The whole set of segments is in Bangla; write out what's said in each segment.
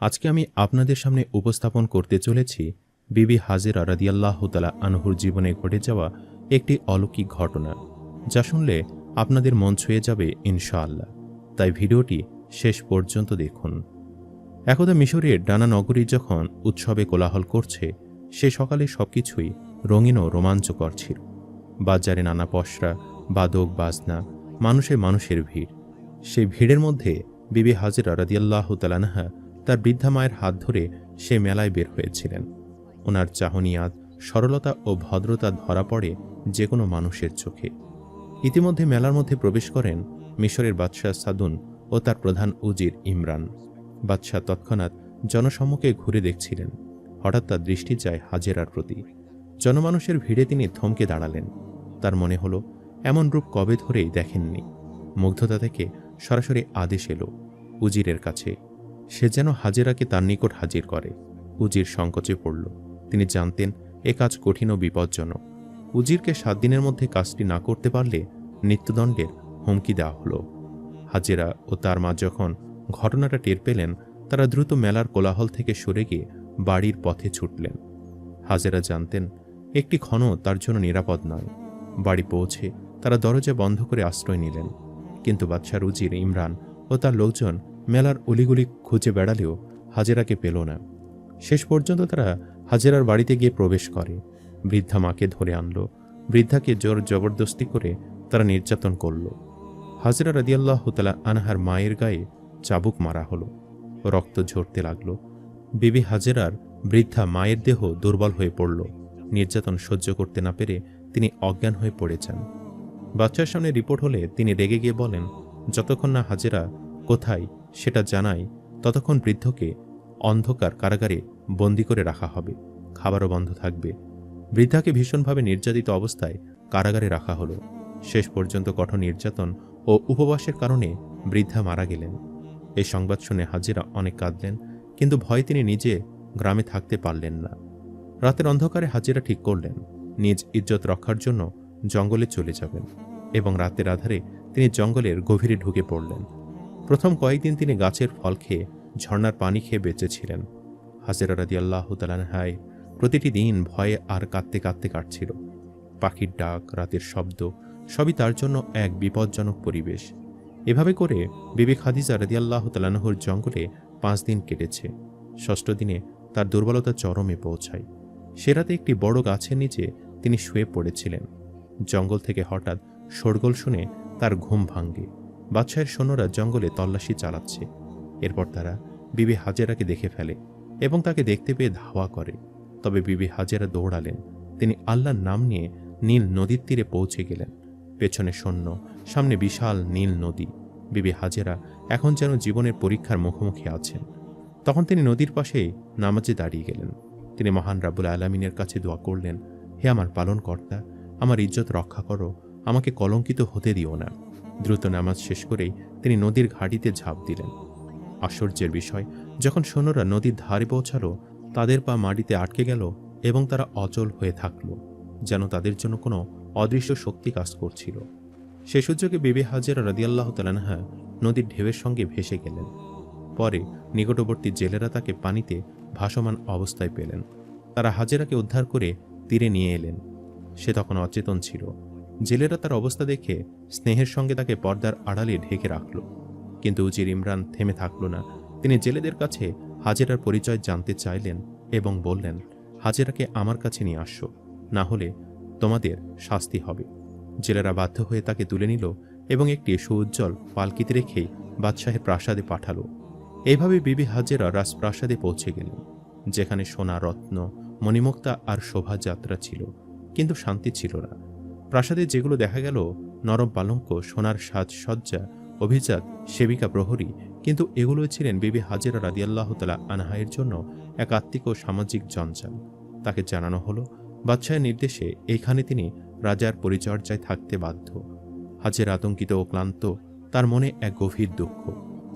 আজকে আমি আপনাদের সামনে উপস্থাপন করতে চলেছি বিবি হাজিরা রাদিয়াল্লাহ তালা আনহুর জীবনে ঘটে যাওয়া একটি অলৌকিক ঘটনা, যা শুনলে আপনাদের মন ছুঁয়ে যাবে ইনশাআল্লাহ। তাই ভিডিওটি শেষ পর্যন্ত দেখুন। একদা মিশরের ডানা নগরী যখন উৎসবে কোলাহল করছে, সে সকালে সবকিছুই রঙিন ও রোমাঞ্চকর ছিল। বাজারে নানা পসরা, বাদক, বাজনা, মানুষে মানুষের ভিড়। সেই ভিড়ের মধ্যে বিবি হাজিরা রাদিয়াল্লাহ তালানাহা তার বৃদ্ধা মায়ের হাত ধরে সে মেলায় বের হয়েছিলেন। ওনার চাহনিয়াত সরলতা ও ভদ্রতা ধরা পড়ে যে কোনো মানুষের চোখে। ইতিমধ্যে মেলার মধ্যে প্রবেশ করেন মিশরের বাদশাহ সাদুন ও তার প্রধান উজির ইমরান। বাদশাহ তৎক্ষণাৎ জনসম্মুখে ঘুরে দেখছিলেন। হঠাৎ তার দৃষ্টি যায় হাজেরার প্রতি। জনমানুষের ভিড়ে তিনি থমকে দাঁড়ালেন। তার মনে হলো, এমন রূপ কবে ধরেই দেখেননি। মুগ্ধতা থেকে সরাসরি আদেশ এলো উজিরের কাছে। সে যেন হাজেরাকে তার নিকট হাজির করে। উজির সংকোচে পড়ল। তিনি জানতেন, এ কাজ কঠিন ও বিপজ্জনক। উজিরকে সাত দিনের মধ্যে কাজটি না করতে পারলে মৃত্যুদণ্ডের হুমকি দেওয়া হলো। হাজেরা ও তার মা যখন ঘটনাটা টের পেলেন, তারা দ্রুত মেলার কোলাহল থেকে সরে গিয়ে বাড়ির পথে ছুটলেন। হাজেরা জানতেন, একটি ক্ষণ তার জন্য নিরাপদ নয়। বাড়ি পৌঁছে তারা দরজা বন্ধ করে আশ্রয় নিলেন। কিন্তু বাদশার রুজির ইমরান ও তার লোকজন মেলার অলিগুলি খুঁজে বেড়ালেও হাজেরাকে পেল না। শেষ পর্যন্ত তারা হাজেরার বাড়িতে গিয়ে প্রবেশ করে। বৃদ্ধা মাকে ধরে আনলো। বৃদ্ধাকে জোর জবরদস্তি করে তারা নির্যাতন করল। হাজেরা রাদিয়াল্লাহ তালা আনহার মায়ের গায়ে চাবুক মারা হলো। রক্ত ঝরতে লাগল। বিবি হাজেরার বৃদ্ধা মায়ের দেহ দুর্বল হয়ে পড়ল। নির্যাতন সহ্য করতে না পেরে তিনি অজ্ঞান হয়ে পড়েছেন বাচ্চার সামনে রিপোর্ট হলে তিনি রেগে গিয়ে বলেন, যতক্ষণ না হাজেরা কোথায় সেটা জানাই ততক্ষণ বৃদ্ধকে অন্ধকার কারাগারে বন্দি করে রাখা হবে। খাবারও বন্ধ থাকবে। বৃদ্ধাকে ভীষণভাবে নির্যাতিত অবস্থায় কারাগারে রাখা হলো। শেষ পর্যন্ত কঠোর নির্যাতন ও উপবাসের কারণে বৃদ্ধা মারা গেলেন। এই সংবাদ শুনে হাজিরা অনেক কাঁদলেন, কিন্তু ভয়ে তিনি নিজে গ্রামে থাকতে পারলেন না। রাতের অন্ধকারে হাজিরা ঠিক করলেন, নিজ ইজ্জত রক্ষার জন্য জঙ্গলে চলে যাবেন এবং রাতের আধারে তিনি জঙ্গলের গভীরে ঢুকে পড়লেন। প্রথম কয়েকদিন তিনি গাছের ফল খেয়ে ঝর্ণার পানি খেয়ে বেঁচেছিলেন। হাজেরা রাদি আল্লাহ প্রতিটি দিন ভয়ে আর কাঁদতে কাঁদতে কাটছিল। পাখির ডাক, রাতের শব্দ, সবই তার জন্য এক বিপজ্জনক পরিবেশ। এভাবে করে বিবে খাদিজা রাদিয়াল্লাহ তালানহর জঙ্গলে পাঁচ দিন কেটেছে। ষষ্ঠ দিনে তার দুর্বলতা চরমে পৌঁছায়। সে রাতে একটি বড় গাছের নিচে তিনি শুয়ে পড়েছিলেন। জঙ্গল থেকে হঠাৎ শোরগোল শুনে তার ঘুম ভাঙ্গে বাদশাহের সৈন্যরা জঙ্গলে তল্লাশি চালাচ্ছে। এরপর তারা বিবি হাজেরাকে দেখে ফেলে এবং তাকে দেখতে পেয়ে ধাওয়া করে। তবে বিবি হাজেরা দৌড়ালেন। তিনি আল্লাহর নাম নিয়ে নীল নদীর তীরে পৌঁছে গেলেন। পেছনে সৈন্য, সামনে বিশাল নীল নদী। বিবি হাজেরা এখন যেন জীবনের পরীক্ষার মুখোমুখি আছেন। তখন তিনি নদীর পাশে নামাজে দাঁড়িয়ে গেলেন। তিনি মহান রাবুল আলমিনের কাছে দোয়া করলেন, হে আমার পালনকর্তা, আমার ইজ্জত রক্ষা করো, আমাকে কলঙ্কিত হতে দিও না। দ্রুত নামাজ শেষ করেই তিনি নদীর ঘাটিতে ঝাঁপ দিলেন। আশ্চর্যের বিষয়, যখন সৈন্যরা নদীর ধারে পৌঁছালো, তাদের পা মাটিতে আটকে গেল এবং তারা অচল হয়ে থাকল, যেন তাদের জন্য কোনো অদৃশ্য শক্তি কাজ করছিল। সে সুযোগে বেবি হাজেরা রাদিয়াল্লাহ তালানহা নদীর ঢেউয়ের সঙ্গে ভেসে গেলেন। পরে নিকটবর্তী জেলেরা তাকে পানিতে ভাসমান অবস্থায় পেলেন। তারা হাজেরাকে উদ্ধার করে তীরে নিয়ে এলেন। সে তখন অচেতন ছিল। জেলেরা তার অবস্থা দেখে স্নেহের সঙ্গে তাকে পর্দার আড়ালে ঢেকে রাখল। কিন্তু উজির ইমরান থেমে থাকল না। তিনি জেলেদের কাছে হাজেরার পরিচয় জানতে চাইলেন এবং বললেন, হাজেরাকে আমার কাছে নিয়ে আসো, না হলে তোমাদের শাস্তি হবে। জেলেরা বাধ্য হয়ে তাকে তুলে নিল এবং একটি সুউজ্জ্বল পালকিতে রেখে বাদশাহের প্রাসাদে পাঠালো। এইভাবে বিবি হাজেরা রাজপ্রাসাদে পৌঁছে গেলেন, যেখানে সোনা, রত্ন, মণিমুক্তা আর শোভাযাত্রা ছিল, কিন্তু শান্তি ছিল না। প্রাসাদে যেগুলো দেখা গেল, নরম পালঙ্ক, সোনার সাজসজ্জা অভিজাত, সেবিকা প্রহরী, কিন্তু এগুলো ছিলেন বিবি হাজেরা রাদিয়াল্লাহ তালা আনহাইয়ের জন্য এক আত্মিক ও সামাজিক জঞ্জাল। তাকে জানানো হলো, বাদশাহের নির্দেশে এইখানে তিনি রাজার পরিচর্যায় থাকতে বাধ্য। হাজের আতঙ্কিত ও ক্লান্ত, তার মনে এক গভীর দুঃখ।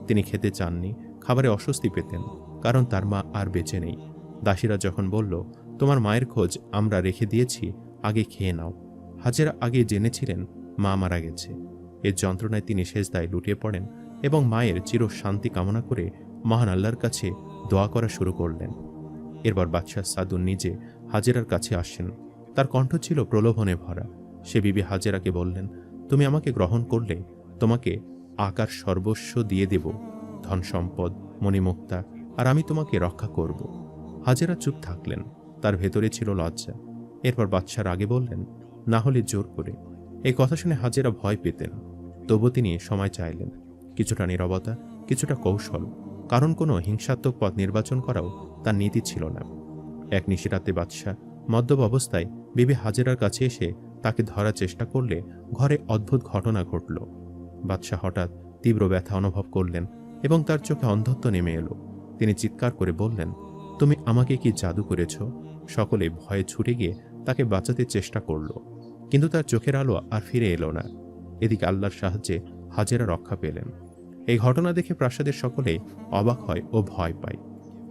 তিনি খেতে চাননি, খাবারে অস্বস্তি পেতেন, কারণ তার মা আর বেঁচে নেই। দাসীরা যখন বলল, তোমার মায়ের খোঁজ আমরা রেখে দিয়েছি, আগে খেয়ে নাও। হাজেরা আগে জেনেছিলেন মা মারা গেছে। এর যন্ত্রণায় তিনি শেষদায় লুটিয়ে পড়েন এবং মায়ের চির শান্তি কামনা করে মহান আল্লাহর কাছে দোয়া করা শুরু করলেন। এরপর বাদশাহ সাদুন নিজে হাজেরার কাছে আসেন। তার কণ্ঠ ছিল প্রলোভনে ভরা। সে বিবি হাজেরাকে বললেন, তুমি আমাকে গ্রহণ করলে তোমাকে আকার সর্বস্ব দিয়ে দেব, ধন সম্পদ, মণিমুক্তা, আর আমি তোমাকে রক্ষা করব। হাজেরা চুপ থাকলেন। তার ভেতরে ছিল লজ্জা। এরপর বাদশার আগে বললেন না হলে জোর করে। এই কথা শুনে হাজেরা ভয় পেতেন। তবু তিনি সময় চাইলেন। কিছুটা নিরবতা, কিছুটা কৌশল, কারণ কোনো হিংসাত্মক পথ নির্বাচন করাও তার নীতি ছিল না। এক নিশিরাতে বাদশাহ মদ্যপ অবস্থায় বিবি হাজেরার কাছে এসে তাকে ধরার চেষ্টা করলে ঘরে অদ্ভুত ঘটনা ঘটল। বাদশাহ হঠাৎ তীব্র ব্যথা অনুভব করলেন এবং তার চোখে অন্ধত্ব নেমে এলো। তিনি চিৎকার করে বললেন, তুমি আমাকে কি জাদু করেছ? সকলে ভয়ে ছুটে গিয়ে তাকে বাঁচাতে চেষ্টা করল, কিন্তু তার চোখের আলো আর ফিরে এলো না। এদিকে আল্লাহর সাহায্যে হাজেরা রক্ষা পেলেন। এই ঘটনা দেখে প্রাসাদের সকলে অবাক হয় ও ভয় পায়।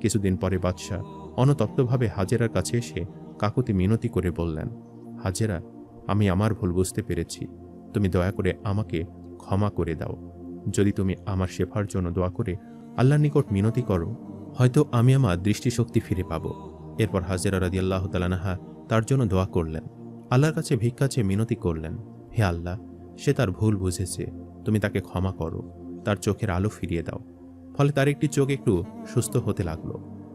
কিছুদিন পরে বাদশাহ অনতপ্তভাবে হাজেরার কাছে এসে কাকুতি মিনতি করে বললেন, হাজেরা, আমি আমার ভুল বুঝতে পেরেছি। তুমি দয়া করে আমাকে ক্ষমা করে দাও। যদি তুমি আমার শেফার জন্য দোয়া করে আল্লাহর নিকট মিনতি করো, হয়তো আমি আমার দৃষ্টিশক্তি ফিরে পাবো। এরপর হাজেরা রাদি আল্লাহ তালানাহা তার জন্য দোয়া করলেন। আল্লাহর কাছে ভিক্ষা চেয়ে মিনতি করলেন, হে আল্লাহ, সে তার ভুল বুঝেছে, তুমি তাকে ক্ষমা করো, তার চোখের আলো ফিরিয়ে দাও। ফলে তার একটি চোখ একটু সুস্থ হতে লাগল।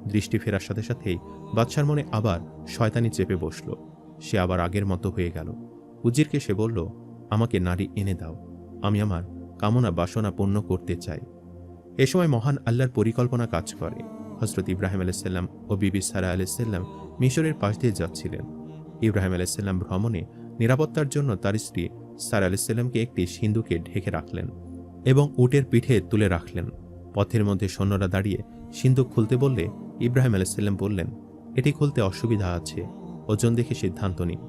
দৃষ্টি ফেরার সাথে সাথেই বাদশার মনে আবার শয়তানি চেপে বসল। সে আবার আগের মতো হয়ে গেল। উজিরকে সে বলল, আমাকে নারী এনে দাও। আমি আমার কামনা বাসনা পূর্ণ করতে চাই। এ সময় মহান আল্লাহর পরিকল্পনা কাজ করে। হজরত ইব্রাহিম আলাইসাল্লাম ও বিবি সারা আলাইসাল্লাম মিশরের পাশ দিয়ে যাচ্ছিলেন। ইব্রাহিম আলাইসাল্লাম ভ্রমণে নিরাপত্তার জন্য তার স্ত্রী সারা আলাইসাল্লামকে একটি সিন্ধুকে ঢেকে রাখলেন এবং উটের পিঠে তুলে রাখলেন। পথের মধ্যে সৈন্যরা দাঁড়িয়ে সিন্ধুক খুলতে বললে ইব্রাহিম আলাইসাল্লাম বললেন, এটি খুলতে অসুবিধা আছে, ওজন দেখে সিদ্ধান্ত নিন।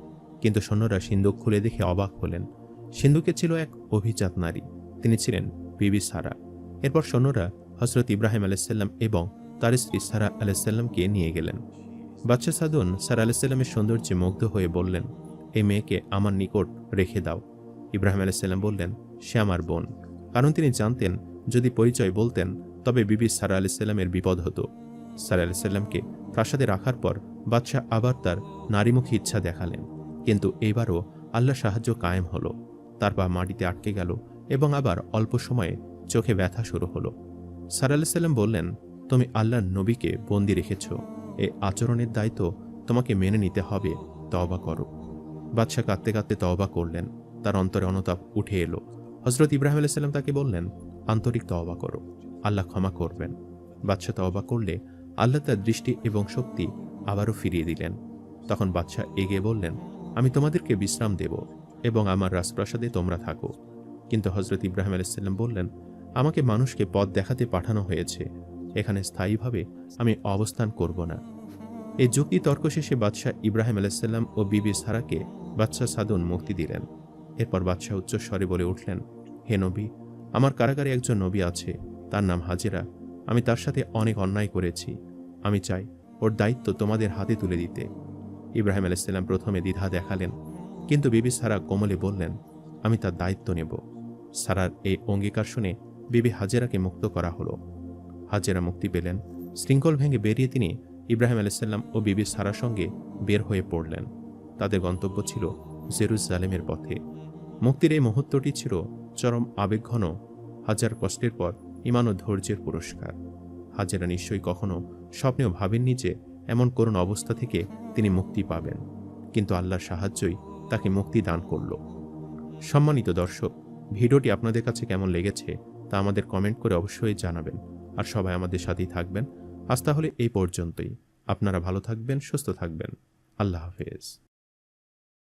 কিন্তু সৈন্যরা সিন্ধুক খুলে দেখে অবাক হলেন। সিন্ধুকে ছিল এক অভিজাত নারী, তিনি ছিলেন বিবি সারা। এরপর সৈন্যরা হজরত ইব্রাহিম আলাইসাল্লাম এবং তার স্ত্রী সারা আলাইসাল্লামকে নিয়ে গেলেন। বাচ্চা সাদুন সারা আলাইসাল্লামের সৌন্দর্যে মুগ্ধ হয়ে বললেন, এই মেয়েকে আমার নিকট রেখে দাও। ইব্রাহিম আলাইসাল্লাম বললেন, সে আমার বোন। কারণ তিনি জানতেন, যদি পরিচয় বলতেন, তবে বিবি সারা আলাইসাল্লামের বিপদ হতো। সারা আলাইসাল্লামকে প্রাসাদে রাখার পর বাদশাহ আবার তার নারীমুখী ইচ্ছা দেখালেন। কিন্তু এবারও আল্লাহ সাহায্য কায়েম হলো। তার পা মাটিতে আটকে গেল এবং আবার অল্প সময়ে চোখে ব্যথা শুরু হলো। সারা আলাইসাল্লাম বললেন তুমি আল্লাহর নবীকে বন্দি রেখেছ। এই আচরণের দায়িত্ব তোমাকে মেনে নিতে হবে। তওবা করো। বাদশাহ কাঁদতে কাঁদতে তওবা করলেন। তার অন্তরে অনুতাপ উঠে এলো। হজরত ইব্রাহিম আলাইসাল্লাম তাকে বললেন, আন্তরিক তওবা করো। আল্লাহ ক্ষমা করবেন। বাদশাহ তওবা করলে আল্লাহ তার দৃষ্টি এবং শক্তি আবারও ফিরিয়ে দিলেন। তখন বাদশাহ এগিয়ে বললেন, আমি তোমাদেরকে বিশ্রাম দেব এবং আমার রাজপ্রাসাদে তোমরা থাকো। কিন্তু হজরত ইব্রাহিম আলাইসাল্লাম বললেন, আমাকে মানুষকে পথ দেখাতে পাঠানো হয়েছে। এখানে স্থায়ীভাবে আমি অবস্থান করব না। এই যুক্তি তর্ক শেষে বাদশাহ ইব্রাহিম আলাইসাল্লাম ও বিবি সারাকে বাদশাহ সাদুন মুক্তি দিলেন। এরপর বাদশাহ উচ্চস্বরে বলে উঠলেন, হে নবী, আমার কারাগারে একজন নবী আছে, তার নাম হাজিরা। আমি তার সাথে অনেক অন্যায় করেছি। আমি চাই ওর দায়িত্ব তোমাদের হাতে তুলে দিতে। ইব্রাহিম আলাইসাল্লাম প্রথমে দ্বিধা দেখালেন, কিন্তু বিবি সারা কোমলে বললেন, আমি তার দায়িত্ব নেব। সারার এই অঙ্গীকার শুনে বিবি হাজেরাকে মুক্ত করা হলো। হাজেরা মুক্তি পেলেন। শৃঙ্খল ভেঙে বেরিয়ে তিনি ইব্রাহিম আলাইসাল্লাম ও বিবি সারার সঙ্গে বের হয়ে পড়লেন। তাদের গন্তব্য ছিল জেরুজালেমের পথে। মুক্তির এই মুহূর্তটি ছিল চরম আবেগঘন, হাজার কষ্টের পর ইমান ও ধৈর্যের পুরস্কার। হাজেরা নিশ্চয়ই কখনো স্বপ্নেও ভাবেননি যে এমন করুণ অবস্থা থেকে তিনি মুক্তি পাবেন। কিন্তু আল্লাহর সাহায্যই তাকে মুক্তি দান করল। সম্মানিত দর্শক, ভিডিওটি আপনাদের কাছে কেমন লেগেছে তা আমাদের কমেন্ট করে অবশ্যই জানাবেন। আর সবাই আমাদের সাথেই থাকবেন। আজ তাহলে এই পর্যন্তই। আপনারা ভালো থাকবেন, সুস্থ থাকবেন। আল্লাহ হাফেজ।